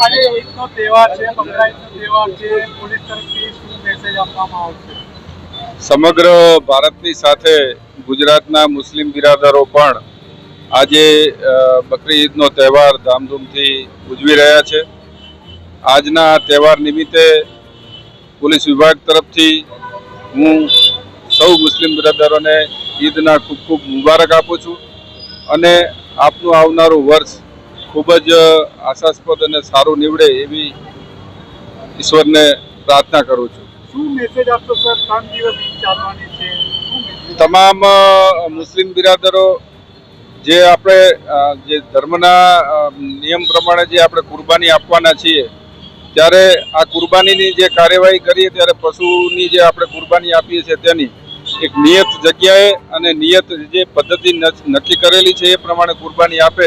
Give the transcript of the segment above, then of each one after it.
આજે ઈદનો તહેવાર છે બકરાઈદનો તહેવાર છે પોલીસ તરફથી શું મેસેજ આપવામાં આવશે સમગ્ર ભારતની સાથે ગુજરાતના મુસ્લિમ બિરાદરો પણ આજે બકરી ઈદનો તહેવાર ધામધૂમથી ઉજવી રહ્યા છે આજના તહેવાર નિમિત્તે પોલીસ વિભાગ તરફથી હું સૌ મુસ્લિમ બિરાદરોને ઈદના ખૂબ ખૂબ મુબારક આપું છું અને આપનું આવનારું વર્ષ ખૂબ જ આશાસ્પદ અને સારું નીવડે એવી ઈશ્વરને પ્રાર્થના કરું છું તમામ મુસ્લિમ બિરાદરો જે આપણે જે ધર્મના નિયમ પ્રમાણે જે આપણે કુરબાની આપવાના છીએ ત્યારે આ કુરબાનીની જે કાર્યવાહી કરીએ ત્યારે પશુની જે આપણે કુરબાની આપીએ છીએ તેની એક નિયત જગ્યાએ અને નિયત જે પદ્ધતિ નક્કી કરેલી છે એ પ્રમાણે કુરબાની આપે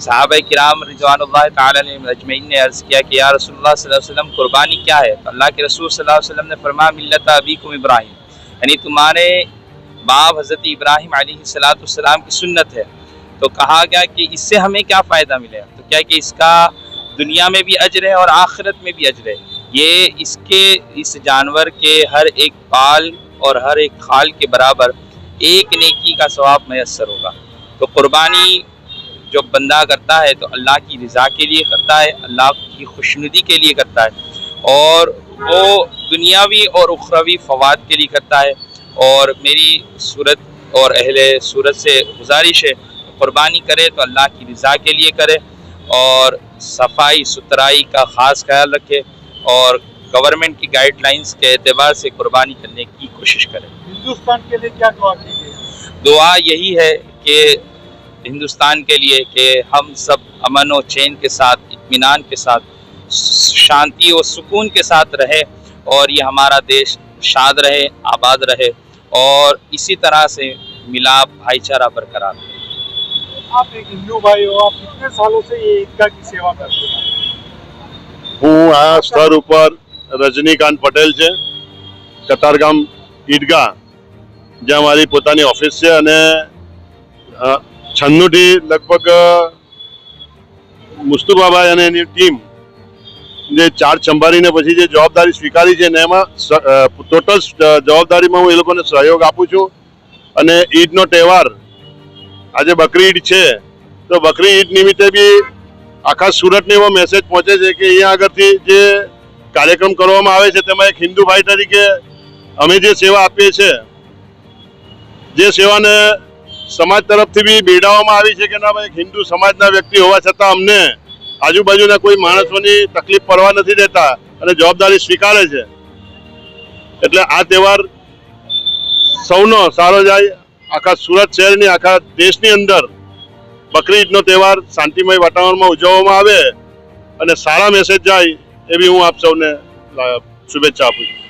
صحابہ کرام رضوان اللہ تعالیٰ اجمعین نے عرض کیا کہ یا رسول اللہ صلی اللہ علیہ وسلم قربانی کیا ہے تو اللہ کے رسول صلی اللہ علیہ وسلم نے فرما ملت ابیکم ابراہیم یعنی تمہارے باپ حضرت ابراہیم علیہ السلام کی سنت ہے تو کہا گیا کہ اس سے ہمیں کیا فائدہ ملے تو کیا کہ اس کا دنیا میں بھی عجر ہے اور آخرت میں بھی عجر ہے یہ اس کے اس جانور کے ہر ایک پال اور ہر ایک خال کے برابر ایک نیکی کا ثواب میسر ہوگا تو قربانی جو بندہ کرتا ہے تو اللہ کی رضا کے لیے کرتا ہے اللہ کی خوشندی کے لیے کرتا ہے اور وہ دنیاوی اور اخروی فواد کے لیے کرتا ہے اور میری صورت اور اہل صورت سے گزارش ہے قربانی کرے تو اللہ کی رضا کے لیے کرے اور صفائی ستھرائی کا خاص خیال رکھے اور گورنمنٹ کی گائیڈ لائنز کے اعتبار سے قربانی کرنے کی کوشش کرے ہندوستان کے لیے کیا دعا دعا یہی ہے کہ ہندوستان کے لیے کہ ہم سب امن و چین کے ساتھ اطمینان کے ساتھ شانتی و سکون کے ساتھ رہے اور یہ ہمارا دیش شاد رہے آباد رہے اور اسی طرح سے ملاب بھائی چارہ برقرار آپ ایک ہندو بھائی ہو آپ کتنے سالوں سے یہ عیدگاہ کی سیوا کرتے ہیں ہوں استر ہاں، اوپر رجنی کانت پٹیل سے جی، کتارگام عیدگاہ جہاں ہماری پوتانی آفس سے છન્નુટી લગભગ મુસ્તુબાબા અને એની ટીમ જે ચાર્જ સંભાળીને પછી જે જવાબદારી સ્વીકારી છે ને એમાં ટોટલ જવાબદારીમાં હું એ લોકોને સહયોગ આપું છું અને ઈદનો તહેવાર આજે બકરી ઈદ છે તો બકરી ઈદ નિમિત્તે બી આખા સુરતને એવો મેસેજ પહોંચે છે કે અહીંયા આગળથી જે કાર્યક્રમ કરવામાં આવે છે તેમાં એક હિન્દુ ભાઈ તરીકે અમે જે સેવા આપીએ છીએ જે સેવાને સમાજ તરફથી બી બેડાવવામાં આવી છે કે ના ભાઈ હિન્દુ સમાજના વ્યક્તિ હોવા છતાં અમને આજુબાજુના કોઈ માણસોની તકલીફ પડવા નથી દેતા અને જવાબદારી સ્વીકારે છે એટલે આ તહેવાર સૌનો સારો જાય આખા સુરત શહેરની આખા દેશની અંદર બકરી ઈદનો તહેવાર શાંતિમય વાતાવરણમાં ઉજવવામાં આવે અને સારા મેસેજ જાય એવી હું આપ સૌને શુભેચ્છા આપું છું